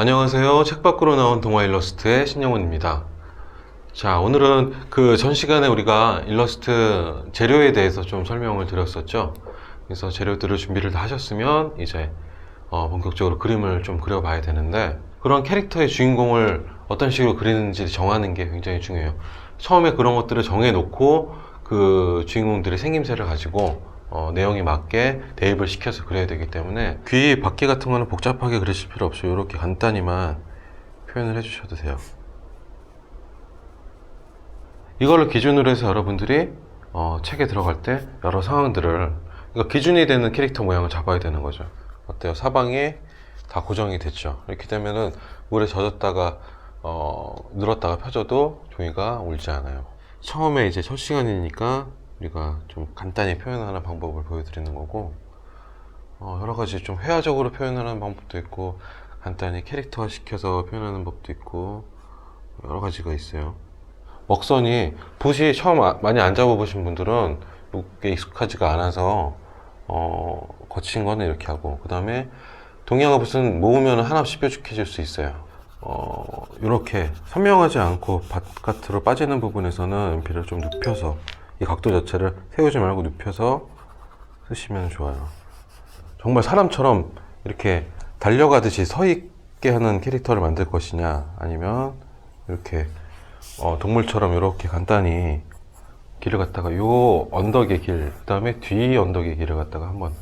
안녕하세요. 책 밖으로 나온 동화 일러스트의 신영훈입니다. 자, 오늘은 그 전 시간에 우리가 일러스트 재료에 대해서 좀 설명을 드렸었죠. 그래서 재료들을 준비를 다 하셨으면 이제 어, 본격적으로 그림을 좀 그려봐야 되는데 그런 캐릭터의 주인공을 어떤 식으로 그리는지 정하는 게 굉장히 중요해요. 처음에 그런 것들을 정해놓고 그 주인공들의 생김새를 가지고 어, 내용에 맞게 대입을 시켜서 그려야 되기 때문에 귀 바퀴 같은 거는 복잡하게 그리실 필요 없어요. 이렇게 간단히만 표현을 해주셔도 돼요. 이걸로 기준으로 해서 여러분들이 어, 책에 들어갈 때 여러 상황들을 그러니까 기준이 되는 캐릭터 모양을 잡아야 되는 거죠. 어때요? 사방이 다 고정이 됐죠. 이렇게 되면은 물에 젖었다가 어, 늘었다가 펴져도 종이가 울지 않아요. 처음에 이제 첫 시간이니까 우리가 좀 간단히 표현하는 방법을 보여드리는 거고 어, 여러 가지 좀 회화적으로 표현하는 방법도 있고 간단히 캐릭터화 시켜서 표현하는 법도 있고 여러 가지가 있어요. 먹선이 붓이 처음 아- 많이 안 잡아보신 분들은 이게 익숙하지가 않아서 어, 거친 거는 이렇게 하고 그 다음에 동양화 붓은 모으면 하나씩 뾰족해질 수 있어요. 어, 이렇게 선명하지 않고 바깥으로 빠지는 부분에서는 연필을 좀 눕혀서 이 각도 자체를 세우지 말고 눕혀서 쓰시면 좋아요. 정말 사람처럼 이렇게 달려가듯이 서 있게 하는 캐릭터를 만들 것이냐 아니면 이렇게 어, 동물처럼 이렇게 간단히 길을 갖다가 요 언덕의 길, 그 다음에 뒤 언덕의 길을 갖다가 한번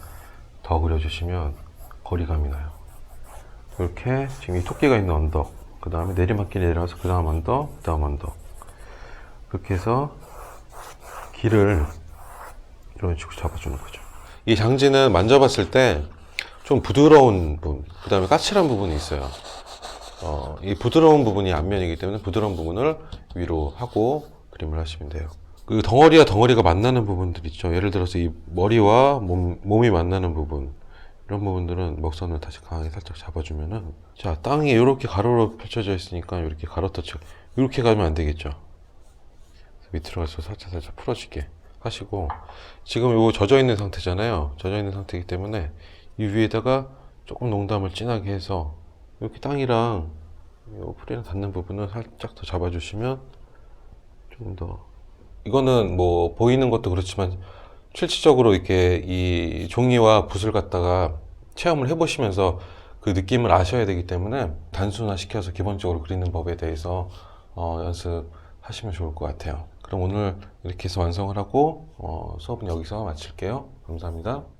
더 그려주시면 거리감이 나요. 이렇게 지금 이 토끼가 있는 언덕, 그 다음에 내리막길 내려가서 그 다음 언덕, 그 다음 언덕. 그렇게 해서 길을 이런 식으로 잡아주는 거죠. 이 장지는 만져봤을 때 좀 부드러운 부분, 그 다음에 까칠한 부분이 있어요. 어, 이 부드러운 부분이 앞면이기 때문에 부드러운 부분을 위로 하고 그림을 하시면 돼요. 그 덩어리와 덩어리가 만나는 부분들 있죠. 예를 들어서 이 머리와 몸, 몸이 만나는 부분. 이런 부분들은 먹선을 다시 강하게 살짝 잡아주면은 자 땅이 이렇게 가로로 펼쳐져 있으니까 이렇게 가로 터치 이렇게 가면 안 되겠죠. 밑으로 가서 살짝 살짝 풀어지게 하시고 지금 이거 젖어 있는 상태잖아요. 젖어 있는 상태이기 때문에 이 위에다가 조금 농담을 진하게 해서 이렇게 땅이랑 이 풀이랑 닿는 부분을 살짝 더 잡아주시면 좀더 이거는 뭐 보이는 것도 그렇지만 실질적으로 이렇게 이 종이와 붓을 갖다가 체험을 해보시면서 그 느낌을 아셔야 되기 때문에 단순화 시켜서 기본적으로 그리는 법에 대해서 어, 연습 하시면 좋을 것 같아요. 그럼 오늘 이렇게 해서 완성을 하고 어, 수업은 여기서 마칠게요. 감사합니다.